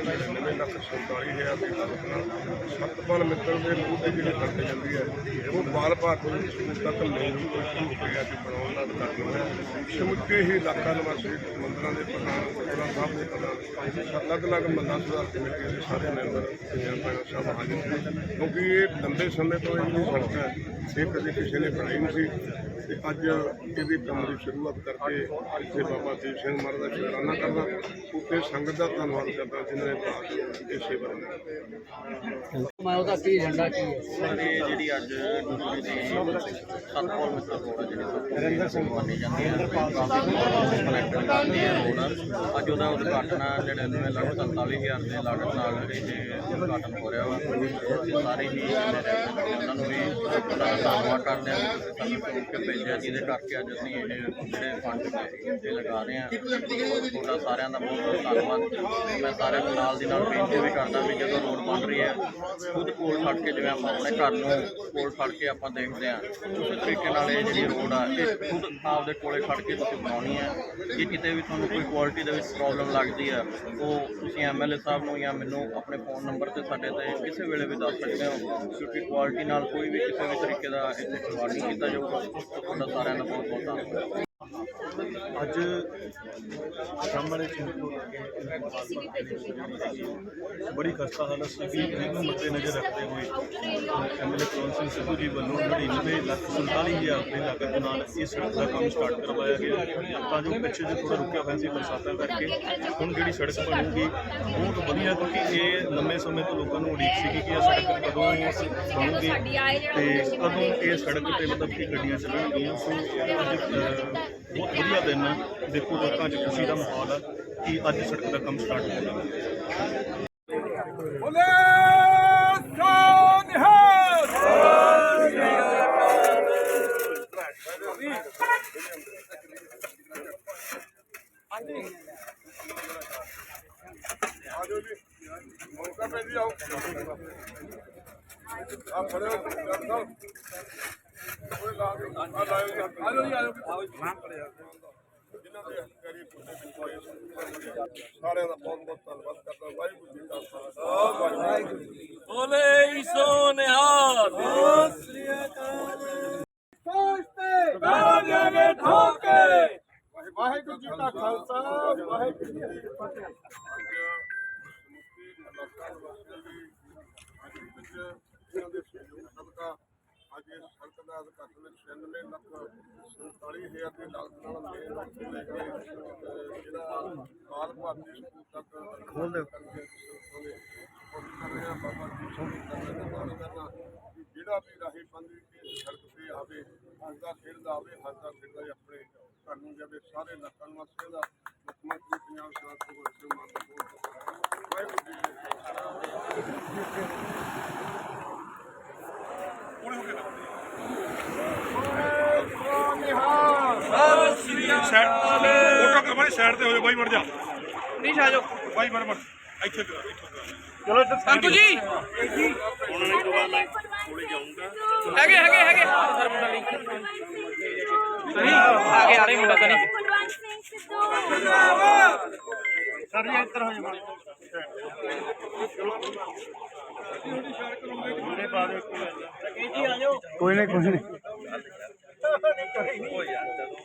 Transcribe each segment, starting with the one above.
Gracias. Satpal ਮਿੱਤਰ ਦੇ ਮੂੰਹ ਤੇ ਜਿਹੜੀ ਸੜਕ ਜਾਂਦੀ ਹੈ, ਉਹ ਬਾਲ ਭਾਰਤੀ ਸਕੂਲ ਤੱਕ ਮੇਨ ਰੂਪ ਹੋਇਆ ਤੇ ਬਣਾਉਣ ਦਾ ਕਾਰਨ ਹੈ ਸਮੁੱਚੇ ਹੀ ਇਲਾਕਾ ਨਿਵਾਸੀ ਮੰਦਰਾਂ ਦੇ ਪ੍ਰਧਾਨ ਗੁਰਦੁਆਰਾ ਸਾਹਿਬ ਦੇ ਪ੍ਰਧਾਨ ਅਲੱਗ-ਅਲੱਗ ਮੰਦਾਂ ਸੁਧਾਰ ਕਮੇਟੀਆਂ ਦੇ ਸਾਰੇ ਮੈਂਬਰ ਪੰਜਾਬ ਸਾਹਿਬ ਹਾਜ਼ਰ ਸੀ ਕਿਉਂਕਿ ਇਹ ਲੰਬੇ ਸਮੇਂ ਤੋਂ ਇਹ ਜਿਹੜੀ ਸੜਕ ਹੈ। ਇਹ ਕਦੇ ਕਿਸੇ ਨੇ ਬਣਾਈ ਨਹੀਂ ਸੀ। ਤੇ ਅੱਜ ਇਹਦੇ ਕੰਮ ਦੀ ਸ਼ੁਰੂਆਤ ਕਰਕੇ ਇੱਥੇ ਬਾਬਾ ਦੀਪ ਸਿੰਘ ਮਹਾਰਾਜ ਦਾ ਸ਼ੁਕਰਾਨਾ ਕਰਦਾ। ਉੱਤੇ ਸੰਗਤ ਦਾ ਧੰਨਵਾਦ ਕਰਦਾ, ਜਿਨ੍ਹਾਂ ਨੇ ਭਾਗ ਇਹ Ese ਮੈਂ ਉਹਦਾ ਕੀ ਝੰਡਾ ਕੀ ਹੈ? ਸਾਡੇ ਜਿਹੜੀ ਅੱਜ ਡਿਊਟੀ ਦੀ ਸਤਪਾਲ ਮਿੱਤਰ ਰੋਡ ਹੈ ਜਿਹੜੀ ਨਰਿੰਦਰ ਸਿੰਘ ਮੰਨੀ ਜਾਂਦੀ ਹੈ ਕਲੈਕਟਰ ਕਰਦੀ ਹੈ ਰੋਡ ਅੱਜ ਉਹਦਾ ਉਦਘਾਟਨ ਆ ਜਿਹੜੇ ਨੇ ਲਗਭਗ 47000 ਦੇ ਲਾਗਤ ਨਾਲ ਇਹ ਉਦਘਾਟਨ ਹੋ ਰਿਹਾ ਵਾ ਸਾਰੇ ਹੀ ਉਹਨਾਂ ਨੂੰ ਵੀ ਉਹਨਾਂ ਦਾ ਧੰਨਵਾਦ ਕਰਦੇ ਹਾਂ ਕਿ ਸਾਨੂੰ ਕੇ ਭੇਜਿਆ ਜਿਹਦੇ ਕਰਕੇ ਅੱਜ ਅਸੀਂ ਇਹ ਜਿਹੜੇ ਫੰਡ ਲਗਾ ਰਹੇ ਹਾਂ ਤੁਹਾਡਾ ਸਾਰਿਆਂ ਦਾ ਬਹੁਤ ਬਹੁਤ ਧੰਨਵਾਦ। ਮੈਂ ਸਾਰਿਆਂ ਨੂੰ ਨਾਲ ਦੀ ਨਾਲ ਬੇਨਤੀ ਵੀ ਕਰਦਾ ਵੀ ਜਦੋਂ ਰੋਡ ਬਣ ਰਹੀ ਹੈ ਖੁਦ ਕੋਲ ਫੜ ਕੇ ਜਿਵੇਂ ਆਪਾਂ ਆਪਣੇ ਘਰ ਨੂੰ ਕੋਲ ਫੜ ਕੇ ਆਪਾਂ ਦੇਖਦੇ ਹਾਂ, ਉਸੇ ਤਰੀਕੇ ਨਾਲ ਇਹ ਜਿਹੜੀ ਰੋਡ ਆ, ਇਹ ਖੁਦ ਆਪਦੇ ਕੋਲੇ ਫੜ ਕੇ ਤੁਸੀਂ ਬਣਾਉਣੀ ਹੈ। ਜੇ ਕਿਤੇ ਵੀ ਤੁਹਾਨੂੰ ਕੋਈ ਕੁਆਲਿਟੀ ਦੇ ਵਿੱਚ ਪ੍ਰੋਬਲਮ ਲੱਗਦੀ ਆ ਉਹ ਤੁਸੀਂ ਐਮਐਲਏ ਸਾਹਿਬ ਨੂੰ ਜਾਂ ਮੈਨੂੰ ਆਪਣੇ ਫੋਨ ਨੰਬਰ ਤੇ ਸਾਡੇ ਤੇ ਕਿਸੇ ਵੇਲੇ ਵੀ ਦੱਸ ਸਕਦੇ ਹੋ, ਕਿਉਂਕਿ ਕੁਆਲਿਟੀ ਨਾਲ ਕੋਈ ਵੀ ਕਿਸੇ ਵੀ ਤਰੀਕੇ ਦਾ ਇੱਥੇ ਖਿਲਵਾੜ ਨਹੀਂ ਕੀਤਾ ਜਾਊਗਾ। ਤੁਹਾਡਾ ਸਾਰਿਆਂ ਦਾ ਬਹੁਤ ਬਹੁਤ ਧੰਨਵਾਦ। ਅੱਜ ਸਾਹਮਣੇ ਚਿੰਤਪੁਰ ਬੜੀ ਖਸਤਾ ਹਾਲਤ ਸੀ ਜਿਹਨੂੰ ਮੱਦੇ ਨਜ਼ਰ ਰੱਖਦੇ ਹੋਏ ਐਮਐਲਏ ਕੁਲਵੰਤ ਸਿੰਘ ਸਿੱਧੂ ਜੀ ਵੱਲੋਂ 99 ਲੱਖ 47000 ਦੇ ਲਾਗਤ ਨਾਲ ਇਸ ਸੜਕ ਦਾ ਕੰਮ ਸਟਾਰਟ ਕਰਵਾਇਆ ਗਿਆ। ਤਾਂ ਜੋ ਪਿੱਛੇ ਜੇ ਥੋੜਾ ਰੁਕਿਆ ਹੋਇਆ ਸੀ ਬਰਸਾਤਾਂ ਕਰਕੇ ਹੁਣ ਜਿਹੜੀ ਸੜਕ ਬਣੂਗੀ ਬਹੁਤ ਵਧੀਆ ਕਿਉਂਕਿ ਇਹ ਲੰਮੇ ਸਮੇਂ ਤੋਂ ਲੋਕਾਂ ਨੂੰ ਉਡੀਕ ਸੀਗੀ ਕਿ ਇਹ ਸੜਕ ਕਦੋਂ ਬਣੂਗੀ ਤੇ ਕਦੋਂ ਇਹ ਸੜਕ ਤੇ ਮਤਲਬ ਕਿ ਗੱਡੀਆਂ ਚੱਲਣਗੀਆਂ। ਸੋ ਅੱਜ ਬਹੁਤ ਵਧੀਆ ਦਿਨ ਆ ਦੇਖੋ ਲੋਕਾਂ 'ਚ ਖੁਸ਼ੀ ਦਾ ਮਾਹੌਲ ਆ ਕਿ ਅੱਜ ਸੜਕ ਦਾ ਕੰਮ ਸਟਾਰਟ ਹੋ ਜੀ ਮੌਕਾ ਪੈ ਜੀ ਆਓ ਆ ਫੜਿਓ ਡਾਕਟਰ ਸਾਹਿਬ ਕੋਈ ਲਾ ਦਿਓ ਆ ਲਾਇਓ ਦੇ ਸਾਰਿਆਂ ਦਾ ਬਹੁਤ ਬਹੁਤ ਧੰਨਵਾਦ ਕਰਦਾ। ਵਾਹਿਗੁਰੂ ਜੀ ਕਾ ਖਾਲਸਾ। ਵਾਹਿਗੁਰੂ ਜੀ। ਬੋਲੇ ਸੋ ਨਿਹਾਲ। ਵਾਹਿਗੁਰੂ ਜੀ ਕਾ ਖਾਲਸਾ। ਵਾਹਿਗੁਰੂ ਜੀ ਕੀ ਫਤਿਹ। ਅੱਜ ਇਸ ਸਦਕਾ ਅੱਜ ਇਸ ਸੜਕ ਦਾ ਉਦਘਾਟਨ 96 ਲੱਖ 47 ਹਜ਼ਾਰ ਦੀ ਲਾਗਤ ਨਾਲ ਮੇਨ ਲੈ ਕੇ ਜਿਹੜਾ ਬਾਲ ਭਾਰਤੀ ਸਕੂਲ ਤੱਕ ਖੋਲ ਦੇ ਬਾਬਾ ਜੀ ਸਿੰਘ ਦਾ ਧੰਨਵਾਦ ਕਰਨਾ ਜਿਹੜਾ ਵੀ ਰਾਹੀ ਬੰਦੀ ਦੀ ਸੜਕ ਤੇ ਆਵੇ ਹੱਸਦਾ ਖੇਡਦਾ ਆਵੇ ਹੱਸਦਾ ਖੇਡਦਾ ਆਪਣੇ ਘਰ ਨੂੰ ਜਾਵੇ ਸਾਰੇ ਇਲਾਕਾ ਨਿਵਾਸੀਆਂ ਦਾ ਮੁੱਖ ਮੰਤਰੀ ਪੰਜਾਬ ਸਰਕਾਰ ਸਿੰਘ ਮਾਨ ਦਾ ਬਹੁਤ ਬਹੁਤ ਵਾਹਿਗੁਰੂ ਜੀ ਕੀ ਫਤਿਹ। ਸਾਈਡ ਫੋਟੋ ਕਮਾਈ ਸਾਈਡ ਤੇ ਹੋ ਜਾ ਬਾਈ ਮੜ ਜਾ। ਨਹੀਂ ਆ ਜਾਓ। ਬਾਈ ਮੜ ਮੜ ਇੱਥੇ ਕਰ ਇੱਥੇ ਚਲੋ ਸੰਤੂ ਜੀ। ਹੈਗੇ ਹੈਗੇ ਹੈਗੇ। ਸਰ ਮੁੰਡਾ ਨਹੀਂ ਸਨੀ ਆ ਗਿਆ ਆ ਰਹੀ ਮੁੰਡਾ ਸਨੀ ਕੁਲਵੰਤ ਸਿੰਘ ਸਿੱਧੂ ਸਰ ਜੀ ਇੱਧਰ ਹੋ ਜਾ ਕੋਈ ਨਹੀਂ। ਕੁਝ ਨਹੀਂ।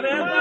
Let's